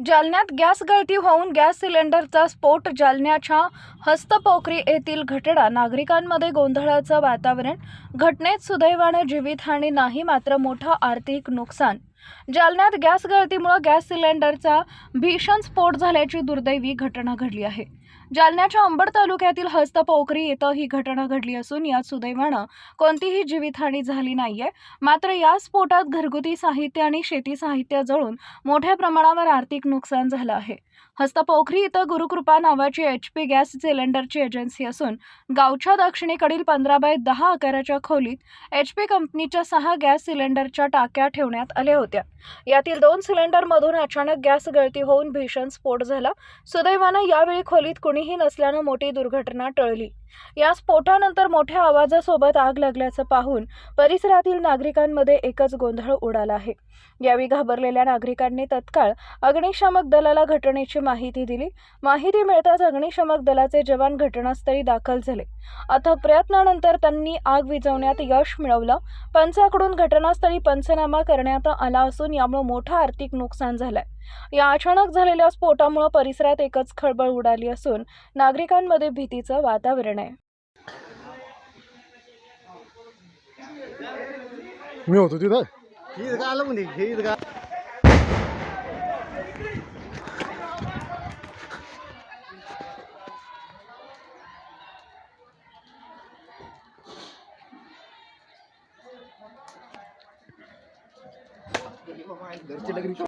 जालन्यात गॅस गळती होऊन गॅस सिलेंडरचा स्फोट जालन्याच्या हस्तपोखरी येथील घटना नागरिकांमध्ये गोंधळाचं वातावरण. घटनेत सुदैवानं जीवितहानी नाही मात्र मोठं आर्थिक नुकसान जालन्यात गॅस गळतीमुळे गॅस सिलेंडरचा भीषण स्फोट झाल्याची दुर्दैवी घटना घडली आहे. जालन्याच्या अंबड तालुक्यातील हस्तपोखरी इथं ही घटना घडली असून यात सुदैवानं कोणतीही जीवितहानी झाली नाहीये. मात्र या स्फोटात घरगुती साहित्य आणि शेती साहित्य जळून मोठ्या प्रमाणावर आर्थिक नुकसान झालं आहे. हस्तपोखरी इथं गुरुकृपा नावाची एच पी गॅस सिलेंडरची एजन्सी असून गावच्या दक्षिणेकडील पंधरा बाय दहा आकाराच्या खोलीत एच पी कंपनीच्या सहा गॅस सिलेंडरच्या टाक्या ठेवण्यात आल्या होत्या. यातील दोन सिलेंडरमधून अचानक गॅस गळती होऊन भीषण स्फोट झाला. सुदैवानं यावेळी खोलीत कुणीही नसल्यानं मोठी दुर्घटना टळली. या स्फोटानंतर मोठ्या आवाजासोबत आग लागल्याचं पाहून परिसरातील नागरिकांमध्ये एकच गोंधळ उडाला आहे. यावेळी घाबरलेल्या नागरिकांनी तत्काळ अग्निशामक दलाला घटनेची माहिती दिली. माहिती मिळताच अग्निशामक दलाचे जवान घटनास्थळी दाखल झाले. अथक प्रयत्नानंतर त्यांनी आग विझवण्यात यश मिळवलं. पंचाकडून घटनास्थळी पंचनामा करण्यात आला असून यामुळे मोठं आर्थिक नुकसान झालंय. या अचानक झालेल्या स्फोटामुळे परिसरात एकच खळबळ उडाली असून नागरिकांमध्ये भीतीचं वातावरण आहे. मी होतो तिथं. लग रही है